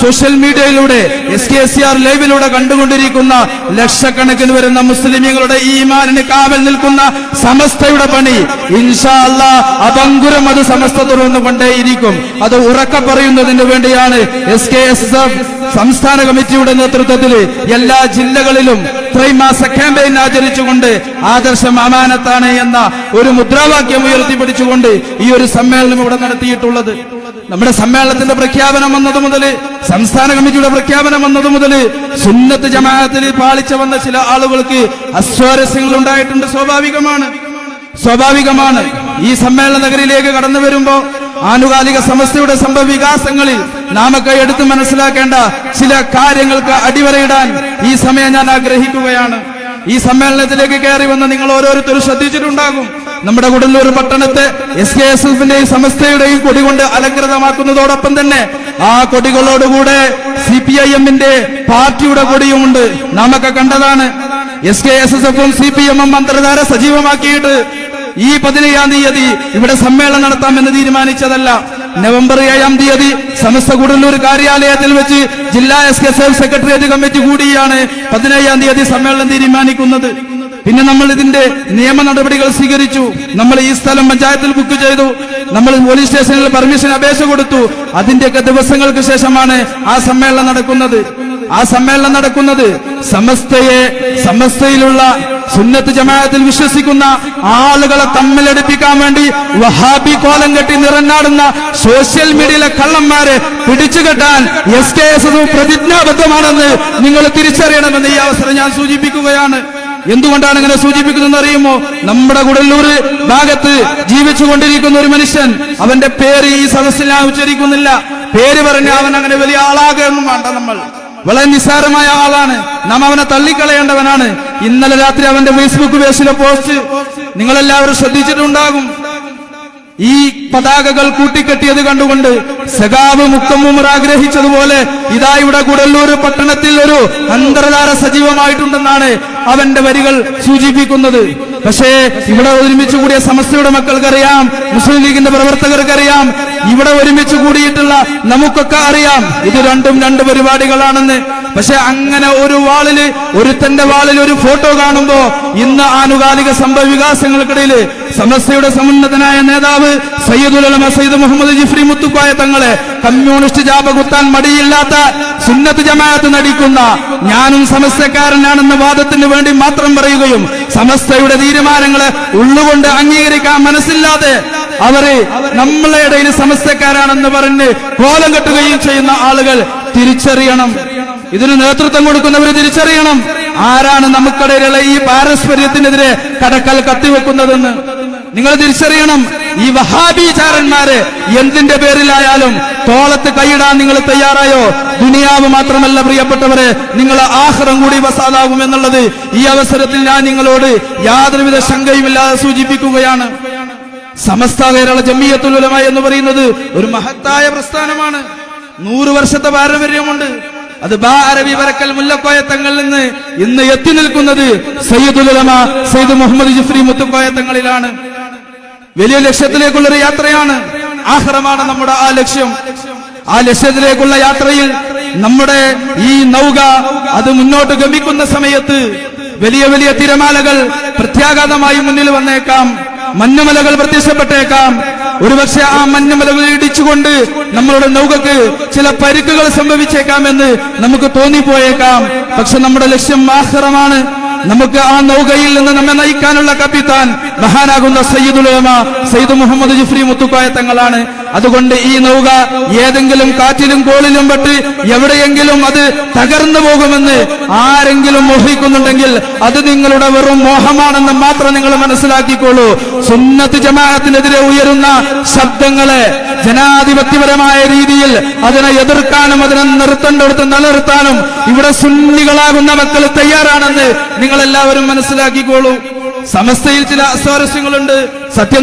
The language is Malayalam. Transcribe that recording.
സോഷ്യൽ മീഡിയയിലൂടെ എസ് കെ സി ആർ ലൈവിലൂടെ കണ്ടുകൊണ്ടിരിക്കുന്ന ലക്ഷക്കണക്കിന് വരുന്ന മുസ്ലിമീങ്ങളുടെ ഈ ഈമാനിന് കാവൽ നിൽക്കുന്ന സമസ്തയുടെ പണി. ഇൻഷാ അല്ലാ അപങ്കുരം അത് സമസ്ത തുറന്നുകൊണ്ടേയിരിക്കും. അത് ഉറക്ക പറയുന്നതിന് വേണ്ടിയാണ് എസ് കെ എസ് എഫ് സംസ്ഥാന കമ്മിറ്റിയുടെ നേതൃത്വത്തിൽ എല്ലാ ജില്ലകളിലും ത്രൈമാസ ക്യാമ്പയിൻ ആചരിച്ചുകൊണ്ട് ആദർശം അമാനത്താണ് എന്ന ഒരു മുദ്രാവാക്യം ഉയർത്തിപ്പിടിച്ചുകൊണ്ട് ഈ ഒരു സമ്മേളനം ഇവിടെ നടത്തിയിട്ടുള്ളത്. നമ്മുടെ സമ്മേളനത്തിന്റെ പ്രഖ്യാപനം വന്നത് മുതൽ സംസ്ഥാന കമ്മിറ്റിയുടെ പ്രഖ്യാപനം വന്നത് മുതൽ സുന്നത്ത് ജമാഅത്തിൽ പാളിച്ച വന്ന ചില ആളുകൾക്ക് അസ്വാരസ്യങ്ങൾ ഉണ്ടായിട്ടുണ്ട്. സ്വാഭാവികമാണ്. സ്വാഭാവികമാണ്. ഈ സമ്മേളന നഗരിയിലേക്ക് കടന്നു വരുമ്പോ ആനുകാലിക സമസ്തയുടെ സംഭവ വികാസങ്ങളിൽ നാമൊക്കെ എടുത്തു മനസ്സിലാക്കേണ്ട ചില കാര്യങ്ങൾക്ക് അടിവരയിടാൻ ഈ സമയം ഞാൻ ആഗ്രഹിക്കുകയാണ്. ഈ സമ്മേളനത്തിലേക്ക് കയറി വന്ന് നിങ്ങൾ ഓരോരുത്തരും ശ്രദ്ധിച്ചിട്ടുണ്ടാകും. നമ്മുടെ കുടലൂർ പട്ടണത്തെ എസ് കെ എസ് എഫിന്റെയും സമസ്തയുടെയും കൊടി കൊണ്ട് അലങ്കൃതമാക്കുന്നതോടൊപ്പം തന്നെ ആ കൊടികളോടുകൂടെ സി പി ഐ എമ്മിന്റെ പാർട്ടിയുടെ കൊടിയുമുണ്ട്. നാമൊക്കെ കണ്ടതാണ്. എസ് കെ എസ് എസ് എഫും സി പി എമ്മും മന്ത്രിധാര സജീവമാക്കിയിട്ട് ഈ പതിനേഴാം തീയതി ഇവിടെ സമ്മേളനം നടത്താമെന്ന് തീരുമാനിച്ചതല്ല. നവംബർ ഏഴാം തീയതി സമസ്ത കൂടല്ലൂർ കാര്യാലയത്തിൽ വെച്ച് ജില്ലാ S K F secretariat committee കൂടിയാണ് പതിനേഴാം തീയതി സമ്മേളനം തീരുമാനിക്കുന്നത്. പിന്നെ നമ്മൾ ഇതിന്റെ നിയമ നടപടികൾ സ്വീകരിച്ചു. നമ്മൾ ഈ സ്ഥലം പഞ്ചായത്തിൽ ബുക്ക് ചെയ്തു. നമ്മൾ പോലീസ് സ്റ്റേഷനിൽ പെർമിഷൻ അപേക്ഷ കൊടുത്തു. അതിന്റെയൊക്കെ ദിവസങ്ങൾക്ക് ശേഷമാണ് ആ സമ്മേളനം നടക്കുന്നത്. ആ സമ്മേളനം നടക്കുന്നത് സമസ്തയെ സമസ്തയിലുള്ള സുന്നത്ത് ജമാഅത്തിൽ വിശ്വസിക്കുന്ന ആളുകളെ തമ്മിലടിപ്പിക്കാൻ വേണ്ടി വഹാബി കോലം കെട്ടി നിറഞ്ഞാടുന്ന സോഷ്യൽ മീഡിയയിലെ കള്ളന്മാരെ പിടിച്ചുകെട്ടാൻ എസ് കെ എസ് പ്രതിജ്ഞാബദ്ധമാണെന്ന് നിങ്ങൾ തിരിച്ചറിയണമെന്ന് ഈ അവസരം ഞാൻ സൂചിപ്പിക്കുകയാണ്. എന്തുകൊണ്ടാണ് ഇങ്ങനെ സൂചിപ്പിക്കുന്നതെന്ന് അറിയുമോ? നമ്മുടെ കുടല്ലൂർ ഭാഗത്ത് ജീവിച്ചുകൊണ്ടിരിക്കുന്ന ഒരു മനുഷ്യൻ അവന്റെ പേര് ഈ സദസ്സിൽ ഞാൻ ഉച്ചരിക്കുന്നില്ല. പേര് പറഞ്ഞ അവൻ അങ്ങനെ വലിയ ആളാകുകയൊന്നും വേണ്ട നമ്മൾ. വളരെ നിസ്സാരമായ ആളാണ്. നാം അവനെ തള്ളിക്കളയേണ്ടവനാണ്. ഇന്നലെ രാത്രി അവന്റെ ഫേസ്ബുക്ക് പേജിലെ പോസ്റ്റ് നിങ്ങളെല്ലാവരും ശ്രദ്ധിച്ചിട്ടുണ്ടാകും. ഈ പതാകകൾ കൂട്ടിക്കെട്ടിയത് കണ്ടുകൊണ്ട് സഖാവ് മുക്കമ്മൂമർ ആഗ്രഹിച്ചതുപോലെ ഇതാ ഇവിടെ കുടല്ലൂർ പട്ടണത്തിൽ ഒരു അന്തർധാര സജീവമായിട്ടുണ്ടെന്നാണ് അവന്റെ വരികൾ സൂചിപ്പിക്കുന്നത്. പക്ഷേ ഇവിടെ ഒരുമിച്ച് കൂടിയ സമസ്തയുടെ മക്കൾക്കറിയാം മുസ്ലിം ലീഗിന്റെ പ്രവർത്തകർക്കറിയാം ഇവിടെ ഒരുമിച്ച് കൂടിയിട്ടുള്ള നമുക്കൊക്കെ അറിയാം. ഇത് രണ്ടും രണ്ട് പരിപാടികളാണെന്ന്. പക്ഷെ അങ്ങനെ ഒരു വാളിൽ ഒരുത്തന്റെ വാളിൽ ഒരു ഫോട്ടോ കാണുമ്പോ ഇന്ന് ആനുകാലിക സംഭവ വികാസങ്ങൾക്കിടയിൽ സമസ്തയുടെ സമുന്നതനായ നേതാവ് സയ്യിദുലമ സയ്യിദ് മുഹമ്മദ് ജിഫ്രി മുത്തുക്കോയ തങ്ങളെ കമ്മ്യൂണിസ്റ്റ് ജാപ കുത്താൻ മടിയില്ലാത്ത സുന്നത്ത് ജമാഅത്ത് നടിക്കുന്ന ഞാനും സമസ്തക്കാരനാണെന്ന വാദത്തിന് വേണ്ടി മാത്രം പറയുകയും സമസ്തയുടെ തീരുമാനങ്ങളെ ഉള്ളുകൊണ്ട് അംഗീകരിക്കാൻ മനസ്സില്ലാതെ അവരെ നമ്മളെ ഇടയിൽ സമസ്തക്കാരാണെന്ന് പറഞ്ഞ് കോലം കെട്ടുകയും ചെയ്യുന്ന ആളുകൾ തിരിച്ചറിയണം. ഇതിന് നേതൃത്വം കൊടുക്കുന്നവർ തിരിച്ചറിയണം. ആരാണ് നമുക്കിടയിലുള്ള ഈ പാരസ്പര്യത്തിനെതിരെ കടക്കൽ കത്തിവെക്കുന്നതെന്ന്. നിങ്ങൾ തിരിച്ചറിയണം. ഈ വഹാബീചാരന്മാര് എന്തിന്റെ പേരിലായാലും തോളത്ത് കൈയിടാൻ നിങ്ങൾ തയ്യാറായോ? ദുനിയാവ് മാത്രമല്ല പ്രിയപ്പെട്ടവരെ നിങ്ങൾ ആഹ്റം കൂടി വസാദാകും എന്നുള്ളത് ഈ അവസരത്തിൽ ഞാൻ നിങ്ങളോട് യാതൊരുവിധ ശങ്കയുമില്ലാതെ സൂചിപ്പിക്കുകയാണ്. സമസ്ത കേരള ജമ്മിയത്തുലമ എന്ന് പറയുന്നത് ഒരു മഹത്തായ പ്രസ്ഥാനമാണ്. നൂറ് വർഷത്തെ പാരമ്പര്യമുണ്ട്. അത് ബാ അറബി വരക്കൽ മുല്ലക്കോയ തങ്ങളിൽ നിന്ന് ഇന്ന് എത്തി നിൽക്കുന്നത് സയ്യിദുൽ ഉലമ സയ്യിദ് മുഹമ്മദ് ജിഫ്രി മുത്തുക്കോയ തങ്ങളിലാണ്. വലിയ ലക്ഷ്യത്തിലേക്കുള്ള ഒരു യാത്രയാണ്. ആഹ്റമാണ് നമ്മുടെ ആ ലക്ഷ്യം. ആ ലക്ഷ്യത്തിലേക്കുള്ള യാത്രയിൽ നമ്മുടെ ഈ നൗക അത് മുന്നോട്ട് ഗമിക്കുന്ന സമയത്ത് വലിയ വലിയ തിരമാലകൾ പ്രത്യാഘാതമായി മുന്നിൽ വന്നേക്കാം. മഞ്ഞുമലകൾ പ്രത്യക്ഷപ്പെട്ടേക്കാം. ഒരുപക്ഷെ ആ മഞ്ഞുമലകൾ ഇടിച്ചുകൊണ്ട് നമ്മളുടെ നൗകക്ക് ചില പരിക്കുകൾ സംഭവിച്ചേക്കാമെന്ന് നമുക്ക് തോന്നിപ്പോയേക്കാം. പക്ഷെ നമ്മുടെ ലക്ഷ്യം ആഹ്റമാണ്. നമുക്ക് ആ നൗകയിൽ നിന്ന് നമ്മെ നയിക്കാനുള്ള കപ്പിത്താൻ മഹാനാകുന്ന സയ്യിദുലമ സയ്യിദ് മുഹമ്മദ് ജിഫ്രി മുത്തുക്കായ തങ്ങളാണ്. അതുകൊണ്ട് ഈ നൗക ഏതെങ്കിലും കാറ്റിലും കോളിലും പെട്ട് എവിടെയെങ്കിലും അത് തകർന്നു പോകുമെന്ന് ആരെങ്കിലും മോഹിക്കുന്നുണ്ടെങ്കിൽ അത് നിങ്ങളുടെ വെറും മോഹമാണെന്ന് മാത്രം നിങ്ങൾ മനസ്സിലാക്കിക്കോളൂ. സുന്നത്ത് ജമാഅത്തിനെതിരെ ഉയരുന്ന ശബ്ദങ്ങളെ ജനാധിപത്യപരമായ രീതിയിൽ അതിനെ എതിർക്കാനും അതിനെ നിർത്തേണ്ടടുത്ത് നിലനിർത്താനും ഇവിടെ സുന്നികളാകുന്ന മക്കൾ തയ്യാറാണെന്ന് നിങ്ങൾ എല്ലാവരും മനസ്സിലാക്കിക്കോളൂ. സമസ്തയിൽ ചില അസ്വാരസ്യങ്ങളുണ്ട്. സത്യം